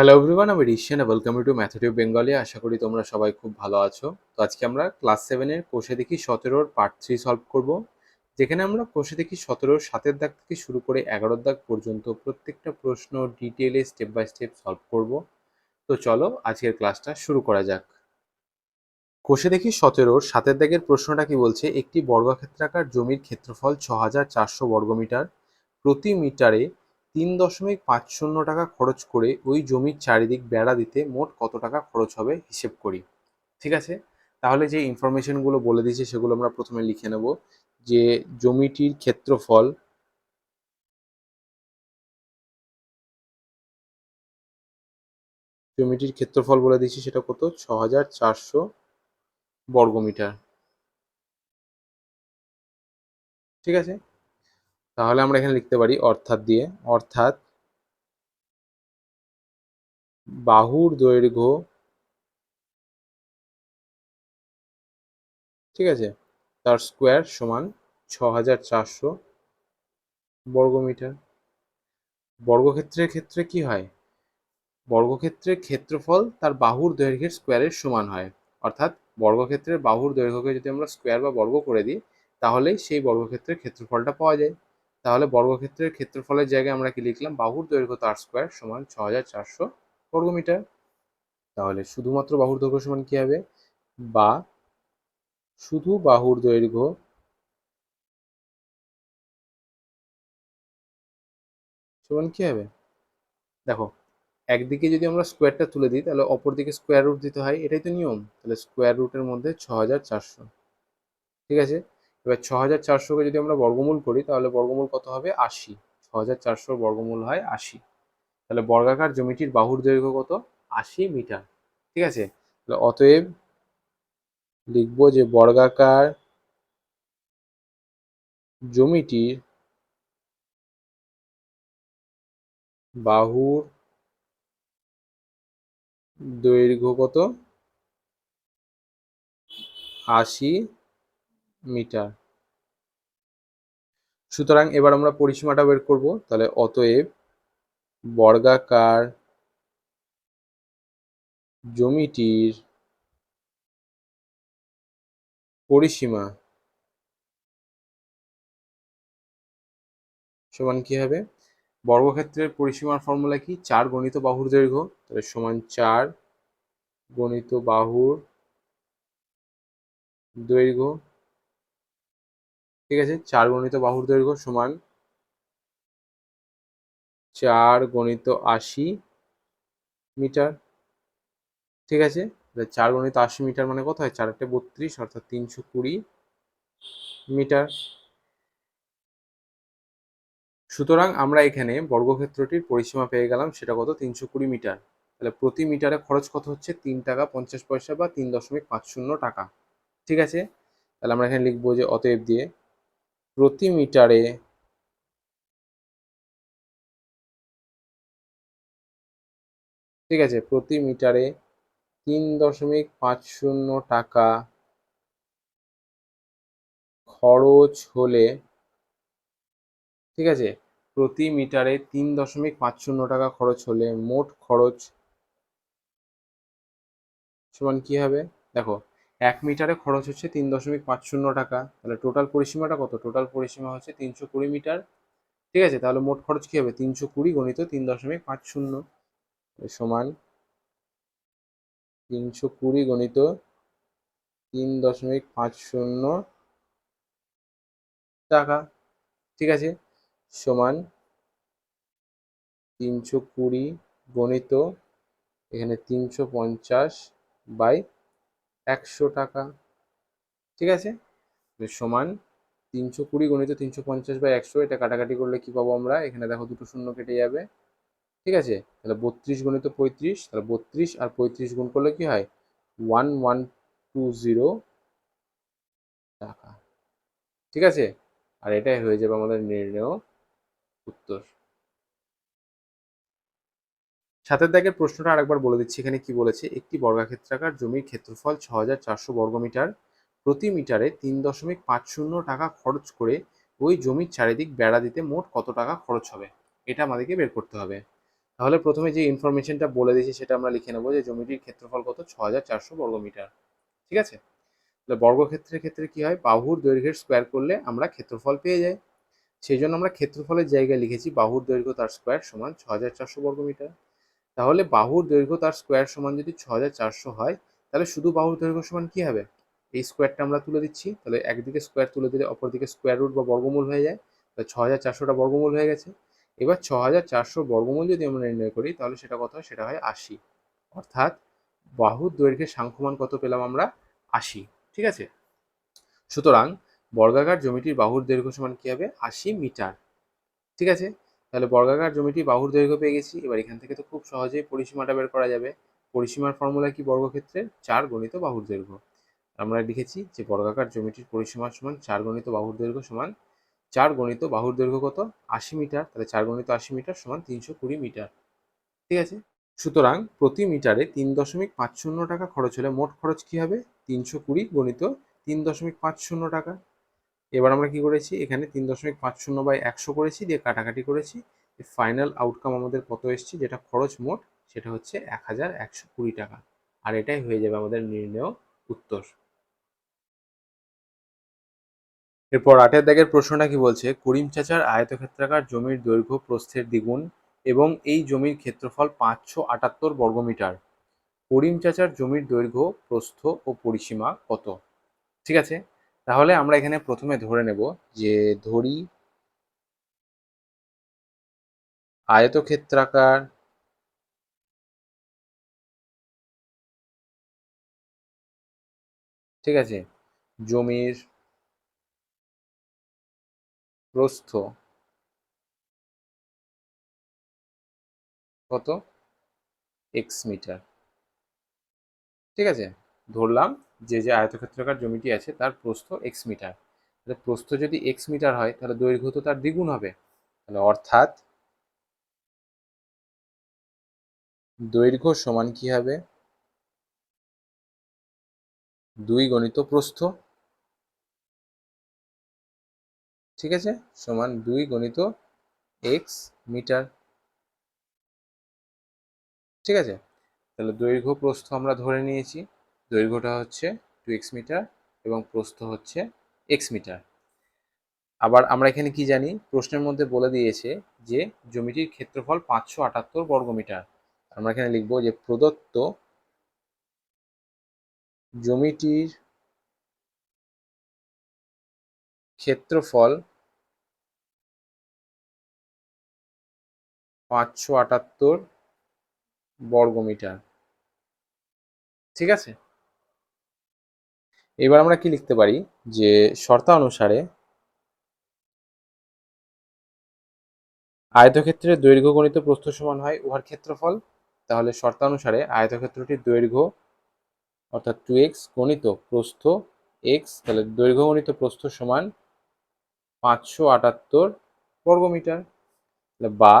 Hello everyone আমি রিশিয়ান welcome to ম্যাথটিভ Bengali আশা করি তোমরা সবাই খুব ভালো আছো। তো আজকে আমরা ক্লাস সেভেনের কোষে দেখি সতেরোর পার্ট থ্রি সলভ করব। যেখানে আমরা কোষে দেখি সতেরোর সাতের দাগ থেকে শুরু করে এগারোর দাগ পর্যন্ত প্রত্যেকটা প্রশ্ন ডিটেলে স্টেপ বাই স্টেপ সলভ করব। তো চলো আজকের ক্লাসটা শুরু করা যাক। কোষে দেখি সতেরোর সাতের দাগের প্রশ্নটা কি বলছে? একটি বর্গক্ষেত্রাকার জমির ক্ষেত্রফল ছ হাজার চারশো বর্গমিটার। প্রতি মিটারে তিন দশমিক পাঁচ শূন্য টাকা খরচ করে ওই জমির চারিদিক বেড়া দিতে মোট কত টাকা খরচ হবে হিসেব করি। ঠিক আছে? তাহলে যে ইনফরমেশনগুলো বলে দিয়েছে সেগুলো আমরা প্রথমে লিখে নেব। যে জমিটির ক্ষেত্রফল জমিটির ক্ষেত্রফল বলে দিয়েছি সেটা কত? ছ হাজার চারশো বর্গমিটার। ঠিক আছে? তাহলে আমরা এখানে লিখতে পারি অর্থাৎ দিয়ে, অর্থাৎ বাহুর দৈর্ঘ্য, ঠিক আছে? তার স্কোয়ার সমান ছ হাজার চারশো বর্গমিটার। বর্গক্ষেত্রের ক্ষেত্রে কি হয়? বর্গক্ষেত্রের ক্ষেত্রফল তার বাহুর দৈর্ঘ্যের স্কোয়ারের সমান হয়। অর্থাৎ বর্গক্ষেত্রের বাহুর দৈর্ঘ্যকে যদি আমরা স্কোয়ার বা বর্গ করে দিই, তাহলেই সেই বর্গক্ষেত্রের ক্ষেত্রফলটা পাওয়া যায়। তাহলে বর্গক্ষেত্রের ক্ষেত্রফলের জায়গায় আমরা কি লিখলাম? বাহুর দৈর্ঘ্য তার স্কোয়ার সমান ছ হাজার চারশো বর্গমিটার তাহলে শুধুমাত্র বাহুর দৈর্ঘ্য সমান কি হবে? বা শুধু বাহুর দৈর্ঘ্য সমান কি হবে? দেখো, একদিকে যদি আমরা স্কোয়ারটা তুলে দিই, তাহলে অপর দিকে স্কোয়ার রুট দিতে হয়। এটাই তো নিয়ম। তাহলে স্কোয়ার রুটের মধ্যে ছ হাজার চারশো। ঠিক আছে? এবার ছ হাজার চারশোকে যদি আমরা বর্গমূল করি, তাহলে বর্গমূল কত হবে? আশি। ছ হাজার চারশোর বর্গমূল হয় আশি। তাহলে বর্গাকার জমিটির বাহুর দৈর্ঘ্য কত? আশি মিটার। ঠিক আছে? তাহলে অতএব লিখব যে বর্গাকার জমিটির বাহুর দৈর্ঘ্য কত? আশি মিটার। সুতরাং এবার আমরা পরিসীমাটা বের করব, তাহলে অতএব বর্গাকার জমিটির পরিসীমা সমান কি হবে? বর্গক্ষেত্রের পরিসীমার ফর্মুলা কি? চার গণিত বাহুর দৈর্ঘ্য, তাহলে সমান চার গণিত বাহুর দৈর্ঘ্য ঠিক আছে? চার গণিত বাহুর দৈর্ঘ্য সমান চার গণিত আশি মিটার। ঠিক আছে? চার গণিত আশি মিটার মানে কত হয়? চার একটা বত্রিশ, অর্থাৎ তিনশো কুড়ি মিটার। সুতরাং আমরা এখানে বর্গক্ষেত্রটির পরিসীমা পেয়ে গেলাম, সেটা কত? তিনশো কুড়ি মিটার। তাহলে প্রতি মিটারে খরচ কত হচ্ছে? তিন টাকা পঞ্চাশ পয়সা বা তিন দশমিক পাঁচ শূন্য টাকা। ঠিক আছে? তাহলে আমরা এখানে লিখব যে অতএব দিয়ে প্রতি মিটারে ঠিক আছে, প্রতি মিটারে তিন দশমিক পাঁচ শূন্য টাকা খরচ হলে, ঠিক আছে, প্রতি মিটারে তিন দশমিক পাঁচ শূন্য টাকা খরচ হলে মোট খরচ সমান কি হবে? দেখো এক মিটারে খরচ হচ্ছে তিন দশমিক পাঁচ শূন্য টাকা। তাহলে টোটাল পরিসীমাটা কত? টোটাল পরিসীমা হচ্ছে তিনশো কুড়ি মিটার। ঠিক আছে? তাহলে মোট খরচ কী হবে? তিনশো কুড়ি গণিত তিন দশমিক পাঁচ শূন্য সমান তিনশো কুড়ি গণিত তিন দশমিক পাঁচ শূন্য টাকা। ঠিক আছে? সমান তিনশো কুড়ি গণিত এখানে তিনশো পঞ্চাশ বাই একশো টাকা। ঠিক আছে? সমান তিনশো কুড়ি গণিত তিনশো পঞ্চাশ বাই একশো, এটা কাটাকাটি করলে কি পাবো আমরা? এখানে দেখো দুটো শূন্য কেটে যাবে। ঠিক আছে? তাহলে বত্রিশ গণিত পঁয়ত্রিশ, তাহলে বত্রিশ আর পঁয়ত্রিশ গুণ করলে কি হয়? ওয়ান ওয়ান টু জিরো টাকা। ঠিক আছে? আর এটাই হয়ে যাবে আমাদের নির্ণয় উত্তর। সাতের দাগের প্রশ্নটা আরেকবার বলে দিচ্ছি। এখানে কি বলেছে? একটি বর্গাক্ষেত্রাকার জমির ক্ষেত্রফল ছ হাজার চারশো বর্গমিটার প্রতি মিটারে তিন দশমিক পাঁচ শূন্য টাকা খরচ করে ওই জমির চারিদিক বেড়া দিতে মোট কত টাকা খরচ হবে? এটা আমাদেরকে বের করতে হবে। তাহলে প্রথমে যে ইনফরমেশনটা বলে দিয়েছি সেটা আমরা লিখে নেব যে জমিটির ক্ষেত্রফল কত? ছ হাজার চারশো বর্গমিটার ঠিক আছে? তাহলে বর্গক্ষেত্রের ক্ষেত্রে কি হয়? বাহুর দৈর্ঘ্যের স্কোয়ার করলে আমরা ক্ষেত্রফল পেয়ে যাই। সেই জন্য আমরা ক্ষেত্রফলের জায়গায় লিখেছি বাহুর দৈর্ঘ্য তার স্কোয়ার সমান ছ হাজার চারশো বর্গমিটার তাহলে বাহুর দৈর্ঘ্য তার স্কোয়ার সমান যদি ছ হাজার চারশো হয়, তাহলে শুধু বাহুর দৈর্ঘ্য সমান কি হবে? এই স্কোয়ারটা আমরা তুলে দিচ্ছি, তাহলে একদিকে স্কোয়ার তুলে দিলে অপরদিকে স্কোয়ার রুট বা বর্গমূল হয়ে যায়, তাহলে ছ হাজার চারশোটা বর্গমূল হয়ে গেছে। এবার ছ হাজার চারশো বর্গমূল যদি আমরা নির্ণয় করি, তাহলে সেটা কত হয়? সেটা হয় আশি। অর্থাৎ বাহুর দৈর্ঘ্যের সাংখ্যমান কত পেলাম আমরা? আশি। ঠিক আছে? সুতরাং বর্গাকার জমিটির বাহুর দৈর্ঘ্য সমান কি হবে? আশি মিটার। ঠিক আছে? তাহলে বর্গাকার জমিটি বাহুর দৈর্ঘ্য পেয়ে গেছি। এবার এখান থেকে তো খুব সহজেই পরিসীমাটা বের করা যাবে। পরিসীমার ফর্মুলা কি বর্গক্ষেত্রের? চার গণিত বাহুর দৈর্ঘ্য। আমরা লিখেছি যে বর্গাকার জমিটির পরিসীমা সমান চার গণিত বাহুর দৈর্ঘ্য সমান চার গণিত বাহুর দৈর্ঘ্য কত? আশি মিটার। তাহলে চার গণিত আশি মিটার সমান তিনশো কুড়ি মিটার। ঠিক আছে? সুতরাং প্রতি মিটারে তিন দশমিক পাঁচ শূন্য টাকা খরচ হলে মোট খরচ কি হবে? তিনশো কুড়ি গণিত তিন দশমিক পাঁচ শূন্য টাকা। এবার আমরা কি করেছি? এখানে তিন দশমিক পাঁচ শূন্য বাই একশো করেছি, দিয়ে কাটাকাটি করেছি। ফাইনাল আউটকাম আমাদের কত এসছে? যেটা খরচ মোট, সেটা হচ্ছে এক হাজার একশো কুড়ি টাকা। আর এটাই হয়ে যাবে আমাদের নির্ণয় উত্তর। এরপর আটের দাগের প্রশ্নটা কি বলছে? করিম চাচার আয়তক্ষেত্রাকার জমির দৈর্ঘ্য প্রস্থের দ্বিগুণ এবং এই জমির ক্ষেত্রফল পাঁচশো আটাত্তর বর্গমিটার করিম চাচার জমির দৈর্ঘ্য, প্রস্থ ও পরিসীমা কত? ঠিক আছে? তাহলে আমরা এখানে প্রথমে ধরে নেব যে ধরি আয়তক্ষেত্রাকার ঠিক আছে, জমির প্রস্থ কত? X metre. ঠিক আছে, ধরলাম যে যে আয়তক্ষেত্রাকার জমিটি আছে তার প্রস্থ এক্স মিটার। তাহলে প্রস্থ যদি এক্স মিটার হয়, তাহলে দৈর্ঘ্য তো তার দ্বিগুণ হবে। তাহলে অর্থাৎ দৈর্ঘ্য সমান কি হবে? দুই গণিত প্রস্থ। ঠিক আছে? সমান দুই গণিত এক্স মিটার। ঠিক আছে? তাহলে দৈর্ঘ্য প্রস্থ আমরা ধরে নিয়েছি। দৈর্ঘ্যটা হচ্ছে টু এক্স মিটার এবং প্রস্থ হচ্ছে এক্স মিটার। আবার আমরা এখানে কি জানি? প্রশ্নের মধ্যে বলে দিয়েছে যে জমিটির ক্ষেত্রফল পাঁচশো আটাত্তর বর্গমিটার আমরা এখানে লিখব যে প্রদত্ত জমিটির ক্ষেত্রফল পাঁচশো আটাত্তর বর্গমিটার ঠিক আছে? এবার আমরা কি লিখতে পারি? যে শর্তানুসারে আয়তক্ষেত্রের দৈর্ঘ্য গণিত প্রস্থ সমান হয় উহার ক্ষেত্রফল। তাহলে শর্তানুসারে আয়তক্ষেত্রটির দৈর্ঘ্য অর্থাৎ টু এক্স গণিত প্রস্থ এক্স তাহলে দৈর্ঘ্য গণিত প্রস্থ সমান পাঁচশো আটাত্তর বর্গমিটার বা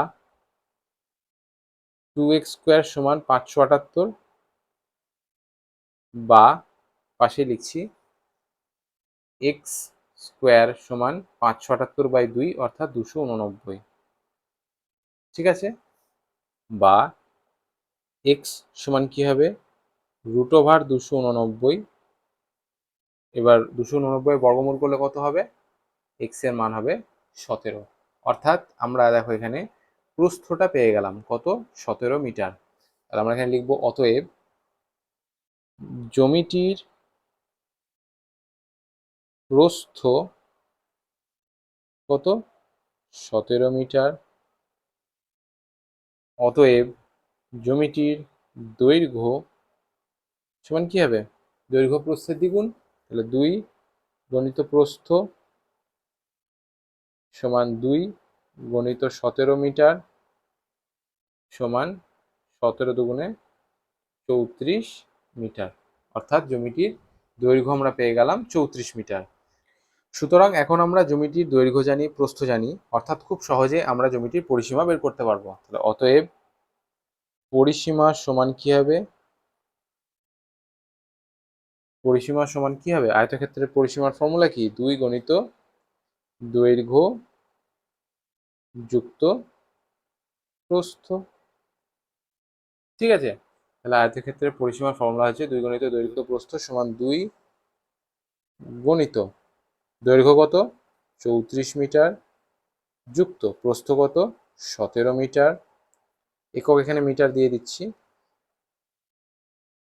টু এক্স স্কোয়ার সমান পাঁচশো আটাত্তর বা পাশে লিখছি এক্স স্কোয়ার সমান পাঁচশো আটাত্তর বাই দুই অর্থাৎ দুশো উননব্বই। ঠিক আছে? বা এক্স সমান কি হবে? রুট ওভার দুশো উননব্বই। এবার দুশো উননব্বই বর্গমূল করলে কত হবে? এক্সের মান হবে সতেরো। অর্থাৎ আমরা দেখো এখানে প্রস্থটা পেয়ে গেলাম। কত? সতেরো মিটার। তাহলে আমরা এখানে লিখব অতএব জমিটির প্রস্থ কত? সতেরো মিটার। অতএব জমিটির দৈর্ঘ্য সমান কি হবে? দৈর্ঘ্য প্রস্থের দ্বিগুণ। তাহলে দুই গণিত প্রস্থ সমান দুই গণিত সতেরো মিটার সমান সতেরো দুগুণে চৌত্রিশ মিটার। অর্থাৎ জমিটির দৈর্ঘ্য আমরা পেয়ে গেলাম চৌত্রিশ মিটার। সুতরাং এখন আমরা জমিটির দৈর্ঘ্য জানি, প্রস্থ জানি, অর্থাৎ খুব সহজে আমরা জমিটির পরিসীমা বের করতে পারব। তাহলে অতএব পরিসীমা সমান কি হবে? পরিসীমা সমান কি হবে? আয়তক্ষেত্রের পরিসীমার ফর্মুলা কি? দুই গণিত দৈর্ঘ্য যুক্ত প্রস্থ। ঠিক আছে? তাহলে আয়তক্ষেত্রের পরিসীমার ফর্মুলা হচ্ছে দুই গণিত দৈর্ঘ্য প্রস্থ সমান দুই গণিত। দৈর্ঘ্য কত? চৌত্রিশ মিটার। যুক্ত প্রস্থ কত? সতেরো মিটার। একক এখানে মিটার দিয়ে দিচ্ছি।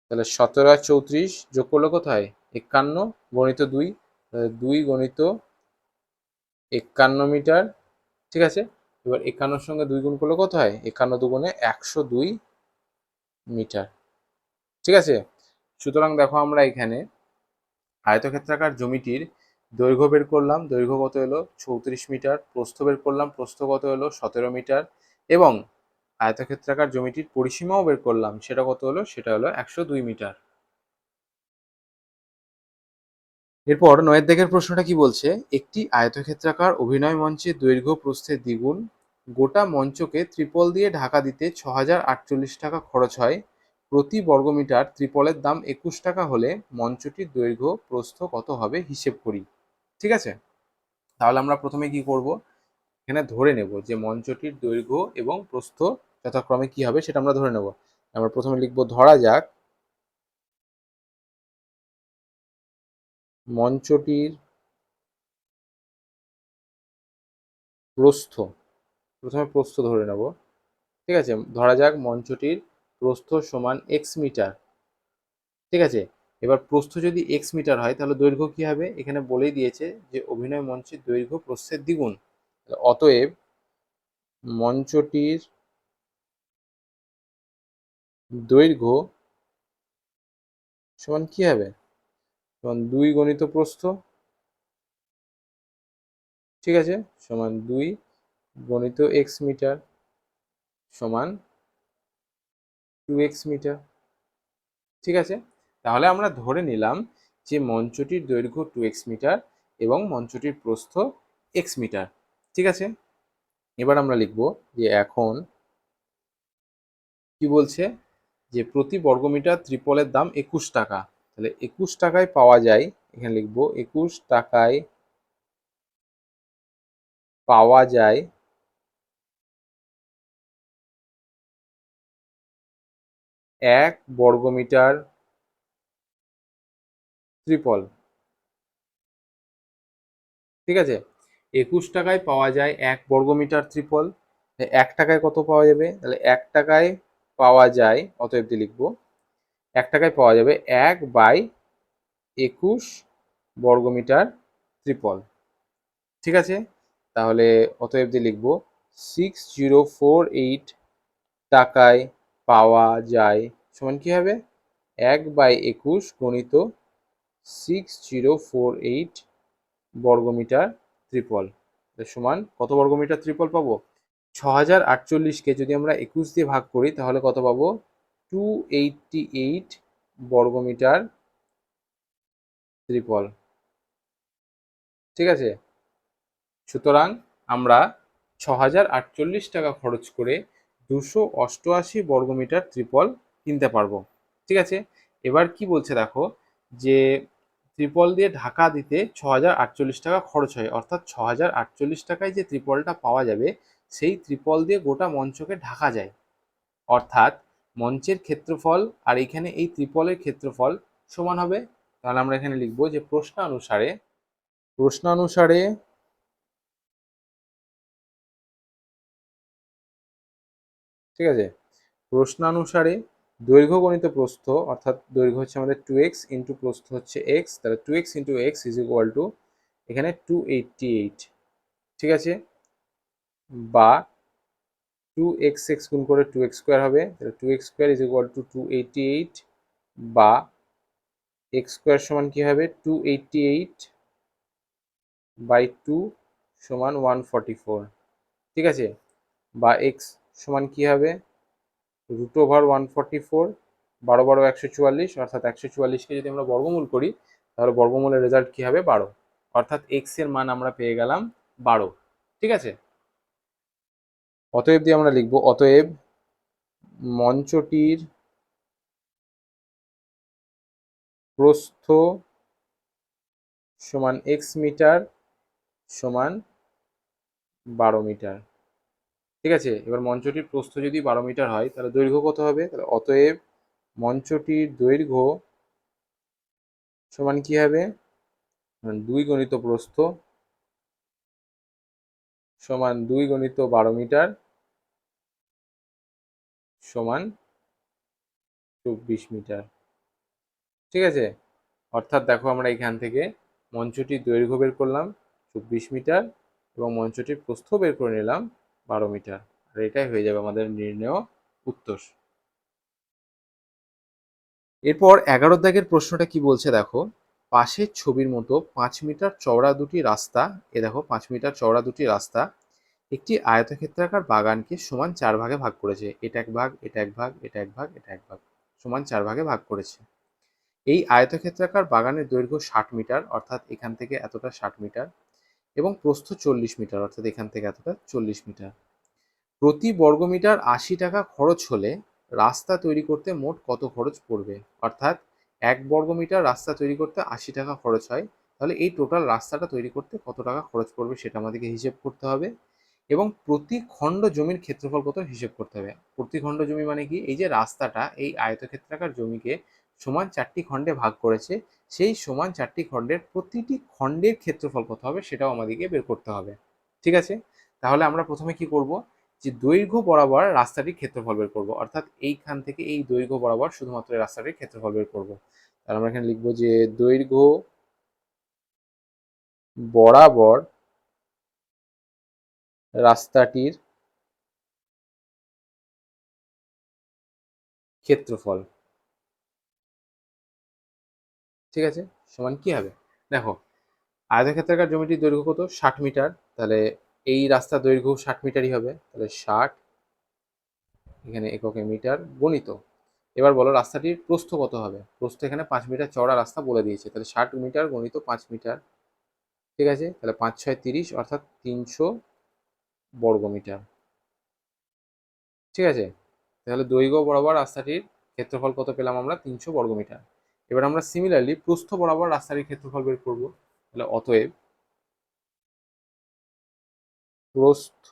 তাহলে সতেরো আর চৌত্রিশ যোগ করল কোথায়? একান্ন গণিত দুই। দুই গণিত একান্ন মিটার। ঠিক আছে? এবার একান্নর সঙ্গে দুই গুণ করলে কত হয় একান্ন দুগুণে একশো দুই মিটার। ঠিক আছে? সুতরাং দেখো আমরা এখানে আয়তক্ষেত্রাকার জমিটির দৈর্ঘ্য বের করলাম, দৈর্ঘ্য কত এলো? চৌত্রিশ মিটার। প্রস্থ বের করলাম, প্রস্থ কত এলো? সতেরো মিটার। এবং আয়তক্ষেত্রাকার জমিটির পরিসীমাও বের করলাম, সেটা কত হলো? সেটা হলো একশো দুই মিটার। এরপর নয়ের দেখের প্রশ্নটা কি বলছে? একটি আয়তক্ষেত্রাকার অভিনয় মঞ্চে দৈর্ঘ্য প্রস্থের দ্বিগুণ, গোটা মঞ্চকে ত্রিপল দিয়ে ঢাকা দিতে ছ হাজার আটচল্লিশ টাকা খরচ হয়, প্রতি বর্গমিটার ত্রিপলের দাম একুশ টাকা হলে মঞ্চটির দৈর্ঘ্য, প্রস্থ কত হবে? হিসেব করি। ঠিক আছে? তাহলে আমরা প্রথমে কি করব? এখানে ধরে নেব যে মঞ্চটির দৈর্ঘ্য এবং প্রস্থ যথাক্রমে কি হবে সেটা আমরা ধরে নেব। আমরা প্রথমে লিখব ধরা যাক। মঞ্চটির প্রস্থ, প্রথমে প্রস্থ ধরে নেব। ঠিক আছে? ধরা যাক মঞ্চটির প্রস্থ সমান এক্স মিটার। ঠিক আছে? এবার প্রস্থ যদি এক্স মিটার হয়, তাহলে দৈর্ঘ্য কি হবে? এখানে বলেই দিয়েছে যে অভিনয় মঞ্চের দৈর্ঘ্য প্রস্থের দ্বিগুণ। অতএব মঞ্চটির দৈর্ঘ্য সমান কি হবে? সমান দুই গণিত প্রস্থ। ঠিক আছে? সমান দুই গণিত এক্স মিটার সমান টু এক্স মিটার। ঠিক আছে? তাহলে আমরা ধরে নিলাম যে মঞ্চটির দৈর্ঘ্য টু এক্স মিটার এবং মঞ্চটির প্রস্থ এক্স মিটার ঠিক আছে? এবার আমরা লিখব যে এখন কি বলছে? যে প্রতি বর্গমিটার ত্রিপলের দাম একুশ টাকা। তাহলে একুশ টাকায় পাওয়া যায়, এখানে লিখব, একুশ টাকায় পাওয়া যায় এক বর্গমিটার ত্রিপল। ঠিক আছে? একুশ টাকায় পাওয়া যায় এক বর্গমিটার ত্রিপল। এক টাকায় কত পাওয়া যাবে? তাহলে এক টাকায় পাওয়া যায়, অতএব দিয়ে লিখব, এক টাকায় পাওয়া যাবে এক বাই একুশ বর্গমিটার ত্রিপল। ঠিক আছে? তাহলে অতএব দিয়ে লিখব সিক্স জিরো ফোর এইট টাকায় পাওয়া যায়, সমান কি হবে? এক বাই একুশ গণিত সিক্স জিরো ফোর এইট বর্গমিটার ত্রিপল। সমান কত বর্গমিটার ত্রিপল পাবো? ছ হাজার আটচল্লিশকে যদি আমরা একুশ দিয়ে ভাগ করি, তাহলে কত পাবো? টু এইটটি এইট বর্গমিটার ত্রিপল। ঠিক আছে? সুতরাং আমরা ছ হাজার আটচল্লিশ টাকা খরচ করে দুশো অষ্টআশি বর্গমিটার ত্রিপল কিনতে পারব। ঠিক আছে? এবার কি বলছে দেখো? যে ত্রিপল দিয়ে ঢাকা দিতে ছ হাজার আটচল্লিশ টাকা খরচ হয়। অর্থাৎ ছ হাজার আটচল্লিশ টাকায় যে ত্রিপলটা পাওয়া যাবে, সেই ত্রিপল দিয়ে গোটা মঞ্চকে ঢাকা যায়। অর্থাৎ মঞ্চের ক্ষেত্রফল আর এখানে এই ত্রিপলের ক্ষেত্রফল সমান হবে। তাহলে আমরা এখানে লিখব যে প্রশ্ন অনুসারে প্রশ্ন অনুসারে ঠিক আছে? প্রশ্নানুসারে দৈর্ঘ্য গণিত প্রস্থ, অর্থাৎ দৈর্ঘ্য হচ্ছে আমাদের টু এক্স ইন্টু প্রস্থ হচ্ছে এক্স তাহলে two x into x is equal to এখানে টু এইটটি এইট ঠিক আছে? বা টু এক্স এক্স গুণ করে টু এক্স স্কোয়ার হবে, তাহলে two x square is equal to two eighty eight বা এক্স স্কোয়ার সমান কী হবে? Two eighty eight by two সমান ওয়ান ফর্টি ফোর ঠিক আছে? বা এক্স সমান কী হবে? Root over one forty four বারো বারো একশো চুয়াল্লিশ, অর্থাৎ একশো চুয়াল্লিশকে যদি আমরা বর্গমূল করি, তাহলে বর্গমূলের রেজাল্ট কী হবে? বারো। অর্থাৎ এক্সের মান আমরা পেয়ে গেলাম বারো। ঠিক আছে? অতএব দিয়ে আমরা লিখব, অতএব মঞ্চটির প্রস্থ সমান এক্স মিটার সমান বারো মিটার। ঠিক আছে? এবার মঞ্চটির প্রস্থ যদি বারো মিটার হয়, তাহলে দৈর্ঘ্য কত হবে? তাহলে অতএব মঞ্চটির দৈর্ঘ্য সমান কি হবে? দুই গণিত প্রস্থ সমান দুই গণিত বারো মিটার সমান চব্বিশ মিটার। ঠিক আছে? অর্থাৎ দেখো আমরা এখান থেকে মঞ্চটির দৈর্ঘ্য বের করলাম চব্বিশ মিটার এবং মঞ্চটির প্রস্থ বের করে নিলাম বারো মিটার। আর এটাই হয়ে যাবে আমাদের নির্ণেয় উত্তর। এরপর এগারো দাগের প্রশ্নটা কি বলছে দেখো? পাশের ছবির মতো পাঁচ মিটার চওড়া দুটি রাস্তা, এ দেখো পাঁচ মিটার চওড়া দুটি রাস্তা, একটি আয়তক্ষেত্রাকার বাগানকে সমান চার ভাগে ভাগ করেছে। এটা এক ভাগ, এটা এক ভাগ, এটা এক ভাগ, এটা এক ভাগ, সমান চার ভাগে ভাগ করেছে। এই আয়তক্ষেত্রাকার বাগানের দৈর্ঘ্য ষাট মিটার, অর্থাৎ এখান থেকে এতটা ষাট মিটার। এবং প্রস্থ চল্লিশ মিটার, অর্থাৎ এখান থেকে এতটা চল্লিশ মিটার। প্রতি বর্গমিটার আশি টাকা খরচ হলে রাস্তা তৈরি করতে মোট কত খরচ পড়বে? অর্থাৎ এক বর্গমিটার রাস্তা তৈরি করতে আশি টাকা খরচ হয়, তাহলে এই টোটাল রাস্তাটা তৈরি করতে কত টাকা খরচ পড়বে সেটা আমাদেরকে হিসেব করতে হবে। এবং প্রতি খণ্ড জমির ক্ষেত্রফল কত হিসেব করতে হবে? প্রতি খণ্ড জমি মানে কি? এই যে রাস্তাটা, এই আয়তক্ষেত্রাকার জমিকে সমান চারটি খণ্ডে ভাগ করেছে, সেই সমান চারটি খণ্ডের প্রতিটি খণ্ডের ক্ষেত্রফল কত হবে সেটাও আমাদেরকে বের করতে হবে। ঠিক আছে? তাহলে আমরা প্রথমে কি করব? যে দৈর্ঘ্য বরাবর রাস্তাটির ক্ষেত্রফল বের করব। অর্থাৎ এইখান থেকে এই দৈর্ঘ্য বরাবর শুধুমাত্র রাস্তাটির ক্ষেত্রফল বের করব। তাহলে আমরা এখানে লিখব যে দৈর্ঘ্য বরাবর রাস্তাটির ক্ষেত্রফল। ঠিক আছে? সমান কি হবে? দেখো আয়তক্ষেত্রাকার জমিটির দৈর্ঘ্য কত? ষাট মিটার। তাহলে এই রাস্তার দৈর্ঘ্য ষাট মিটারই হবে। তাহলে ষাট এখানে এককে মিটার গণিত। এবার বলো রাস্তাটির প্রস্থ কত হবে? প্রস্থ এখানে পাঁচ মিটার চওড়া রাস্তা বলে দিয়েছে। তাহলে ষাট মিটার গণিত পাঁচ মিটার। ঠিক আছে? তাহলে পাঁচ, ছয়, তিরিশ অর্থাৎ তিনশো বর্গ মিটার। ঠিক আছে? তাহলে দৈর্ঘ্য বরাবর রাস্তাটির ক্ষেত্রফল কত পেলাম আমরা? তিনশো বর্গ মিটার। এবার আমরা সিমিলারলি প্রস্থ বরাবর রাস্তাটির ক্ষেত্রফল বের করব। তাহলে অতএব প্রস্থ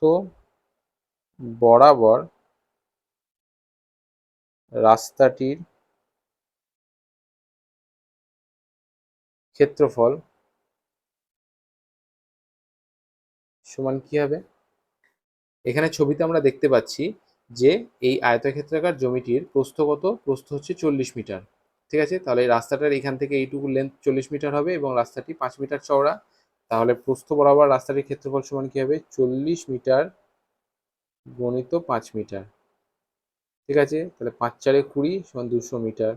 বরাবর রাস্তাটির ক্ষেত্রফল সমান কি হবে? এখানে ছবিতে আমরা দেখতে পাচ্ছি যে এই আয়তক্ষেত্রাকার জমিটির প্রস্থগত প্রস্থ হচ্ছে চল্লিশ মিটার। ঠিক আছে? তাহলে এই রাস্তাটার এখান থেকে এইটুকু লেন্থ চল্লিশ মিটার হবে এবং রাস্তাটি পাঁচ মিটার চওড়া। তাহলে প্রস্থ বরাবর রাস্তাটির ক্ষেত্রফল সমান কী হবে? চল্লিশ মিটার গণিত পাঁচ মিটার ঠিক আছে? তাহলে পাঁচ চারে কুড়ি সমান দুশো মিটার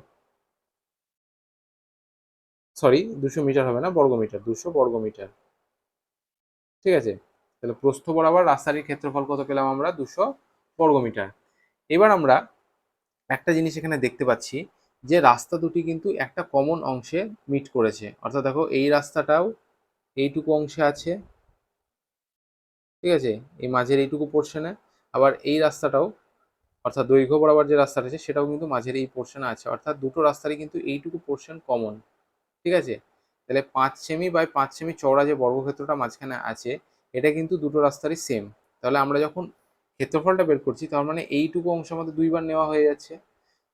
সরি দুশো মিটার হবে না, বর্গ মিটার দুশো বর্গ মিটার ঠিক আছে? তাহলে প্রস্থ বরাবর রাস্তাটির ক্ষেত্রফল কত পেলাম আমরা? দুশো বর্গ মিটার এবার আমরা একটা জিনিস এখানে দেখতে পাচ্ছি। যে রাস্তা দুটি কিন্তু একটা কমন অংশে মিট করেছে। অর্থাৎ দেখো, এই রাস্তাটাও এইটুকু অংশে আছে। ঠিক আছে? এই মাঝের এইটুকু পোর্শনে আবার এই রাস্তাটাও, অর্থাৎ দৈর্ঘ্য বরাবর যে রাস্তাটা আছে, সেটাও কিন্তু মাঝের এই পোর্শনে আছে। অর্থাৎ দুটো রাস্তারই কিন্তু এইটুকু পোর্শন কমন ঠিক আছে? তাহলে পাঁচ সেমি বাই পাঁচ সেমি চওড়া যে বর্গক্ষেত্রটা মাঝখানে আছে, এটা কিন্তু দুটো রাস্তারই সেম তাহলে আমরা যখন ক্ষেত্রফলটা বের করছি, তার মানে এইটুকু অংশ আমাদের দুইবার নেওয়া হয়ে যাচ্ছে।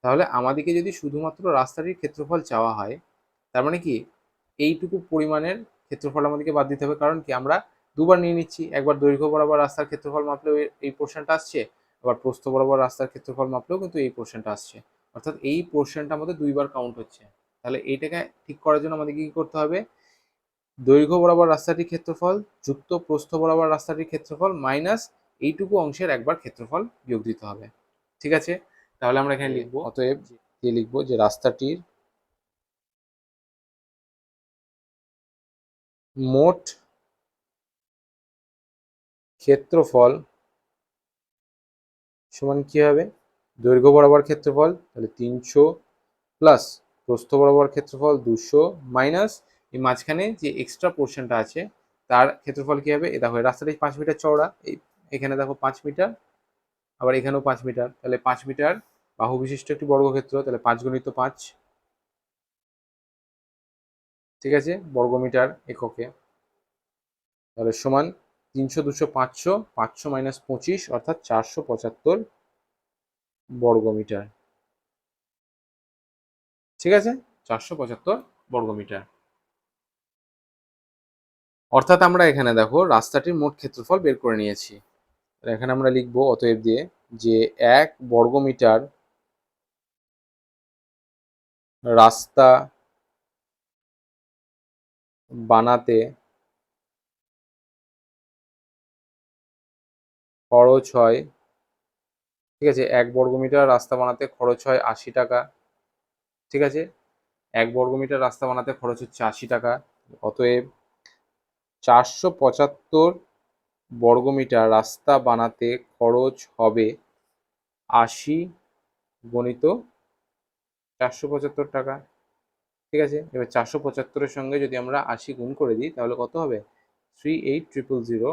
তাহলে আমাদেরকে যদি শুধুমাত্র রাস্তাটির ক্ষেত্রফল চাওয়া হয়, তার মানে কি? এইটুকু পরিমাণের ক্ষেত্রফল আমাদেরকে বাদ দিতে হবে। কারণ কি? আমরা দুবার নিয়ে নিচ্ছি। একবার দৈর্ঘ্য বরাবর রাস্তার ক্ষেত্রফল মাপলেও এই পোর্শনটা আসছে। আবার প্রস্থ বরাবর রাস্তার ক্ষেত্রফল মাপলেও কিন্তু এই পোর্শনটা আসছে। অর্থাৎ এই পোর্শনটা আমাদের দুইবার কাউন্ট হচ্ছে। তাহলে এইটাকে ঠিক করার জন্য আমাদেরকে কী করতে হবে? দৈর্ঘ্য বরাবর রাস্তাটির ক্ষেত্রফল, যুক্ত প্রস্থ বরাবর রাস্তাটির ক্ষেত্রফল মাইনাস এইটুকু অংশের একবার ক্ষেত্রফল বিয়োগ দিতে হবে। ঠিক আছে? তাহলে আমরা এখানে লিখব অতএব দিয়ে লিখব যে রাস্তাটির মোট ক্ষেত্রফল সমান কি হবে? দৈর্ঘ্য বরাবর ক্ষেত্রফল তাহলে তিনশো প্লাস প্রস্থ বরাবর ক্ষেত্রফল দুশো মাইনাস এই মাঝখানে যে এক্সট্রা পোর্শনটা আছে তার ক্ষেত্রফল কি হবে? এ দেখো রাস্তাটি পাঁচ মিটার চওড়া এই এখানে দেখো পাঁচ মিটার আবার এখানেও পাঁচ মিটার। তাহলে পাঁচ মিটার বাহু বিশিষ্ট একটি বর্গক্ষেত্র, তাহলে পাঁচ গণিত পাঁচ। ঠিক আছে? বর্গমিটার এককে। তাহলে সমান তিনশো দুশো পাঁচশো পাঁচশো মাইনাস পঁচিশ, অর্থাৎ চারশো পঁচাত্তর বর্গমিটার ঠিক আছে? চারশো পঁচাত্তর বর্গমিটার অর্থাৎ আমরা এখানে দেখো, রাস্তাটির মোট ক্ষেত্রফল বের করে নিয়েছি। এখানে আমরা লিখব অতএব দিয়ে যে এক বর্গমিটার রাস্তা বানাতে খরচ হয়, ঠিক আছে? এক বর্গমিটার রাস্তা বানাতে খরচ হয় আশি টাকা, ঠিক আছে? এক বর্গমিটার রাস্তা বানাতে খরচ হচ্ছে আশি টাকা। অতএব চারশো পঁচাত্তর বর্গমিটার রাস্তা বানাতে খরচ হবে আশি গণিত চারশো পঁচাত্তর টাকা। ঠিক আছে? এবার চারশো পঁচাত্তরের সঙ্গে যদি আমরা আশি গুণ করে দিই, তাহলে কত হবে? থ্রি এইট ট্রিপল জিরো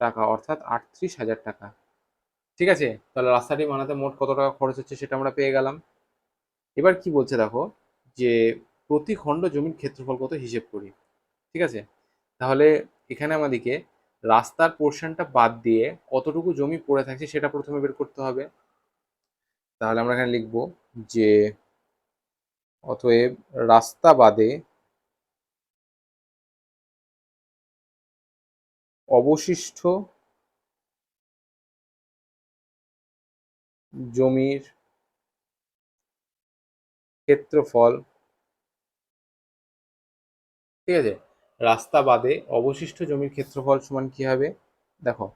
টাকা, অর্থাৎ আটত্রিশ হাজার টাকা। ঠিক আছে? তাহলে রাস্তাটি বানাতে মোট কত টাকা খরচ হচ্ছে সেটা আমরা পেয়ে গেলাম। এবার কি বলছে দেখো? যে প্রতি খণ্ড জমির ক্ষেত্রফল কত হিসেব করি। ঠিক আছে? তাহলে এখানে আমাদেরকে রাস্তার পোর্শনটা বাদ দিয়ে কতটুকু জমি পড়ে থাকছে সেটা প্রথমে বের করতে হবে। তাহলে আমরা এখানে লিখব যে অতএব রাস্তা বাদে অবশিষ্ট জমির ক্ষেত্রফল, ঠিক আছে? রাস্তা বাদে অবশিষ্ট জমির ক্ষেত্রফল সমান কি হবে? দেখো,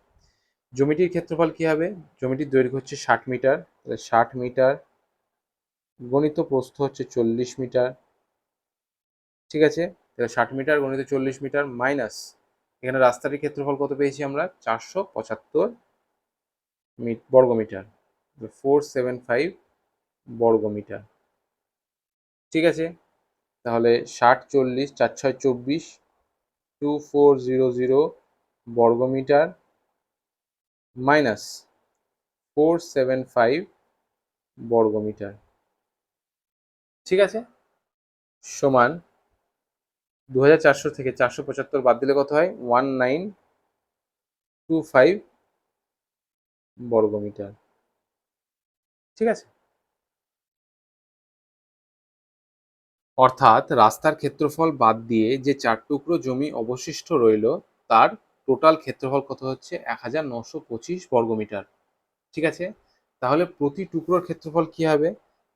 জমিটির ক্ষেত্রফল কি হবে? জমিটির দৈর্ঘ্য হচ্ছে ষাট মিটার। তাহলে ষাট মিটার গণিত প্রস্থ হচ্ছে চল্লিশ মিটার। ঠিক আছে? তাহলে ষাট মিটার গণিত চল্লিশ মিটার মাইনাস, এখানে রাস্তাটির ক্ষেত্রফল কত পেয়েছি আমরা? চারশো পঁচাত্তর বর্গমিটার। ফোর সেভেন ফাইভ বর্গমিটার। ঠিক আছে? তাহলে ষাট, চল্লিশ, চার, ছয়, চব্বিশ টু ফোর জিরো জিরো বর্গমিটার মাইনাস ফোর সেভেন ফাইভ বর্গমিটার। ঠিক আছে? সমান দু হাজার চারশো থেকে চারশো পঁচাত্তর বাদ দিলে কত হয়? ওয়ান নাইন টু ফাইভ বর্গমিটার। ঠিক আছে? অর্থাৎ রাস্তার ক্ষেত্রফল বাদ দিয়ে যে চার টুকরো জমি অবশিষ্ট রইল, তার টোটাল ক্ষেত্রফল কত হচ্ছে? এক হাজার নশো পঁচিশ বর্গমিটার ঠিক আছে? তাহলে প্রতি টুকরোর ক্ষেত্রফল কি হবে?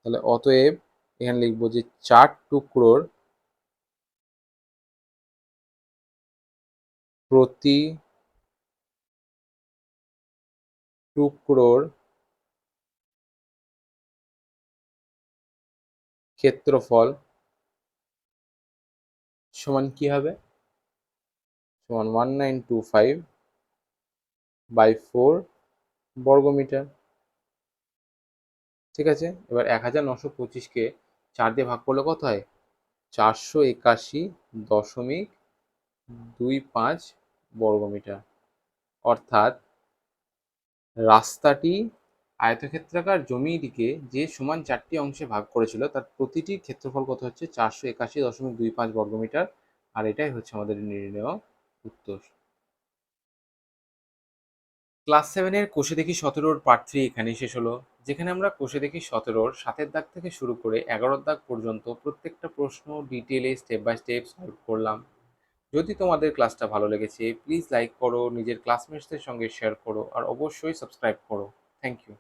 তাহলে অতএব এখানে লিখব যে চার টুকরোর প্রতি টুকরোর ক্ষেত্রফল সমান কি হবে? সমান one nine two five by four বর্গমিটার। ঠিক আছে? এবার এক হাজার নশো পঁচিশকে চার দিয়ে ভাগ করলে কত হয়? চারশো একাশি দশমিক দুই পাঁচ বর্গমিটার। অর্থাৎ রাস্তাটি আয়তক্ষেত্রাকার জমিটিকে যে সমান চারটি অংশে ভাগ করেছিল, তার প্রতিটি ক্ষেত্রফল কত হচ্ছে? চারশো একাশি দশমিক দুই পাঁচ বর্গমিটার। আর এটাই হচ্ছে আমাদের নির্ণয় উত্তর। ক্লাস সেভেনের কোষে দেখি সতেরোর পার্ট থ্রি এখানেই শেষ হলো। যেখানে আমরা কোষে দেখি সতেরোর সাতের দাগ থেকে শুরু করে এগারোর দাগ পর্যন্ত প্রত্যেকটা প্রশ্ন ডিটেলে স্টেপ বাই স্টেপ সলভ করলাম। যদি তোমাদের ক্লাসটা ভালো লেগেছে প্লিজ লাইক করো, নিজের ক্লাসমেটসদের সঙ্গে শেয়ার করো, আর অবশ্যই সাবস্ক্রাইব করো। Thank you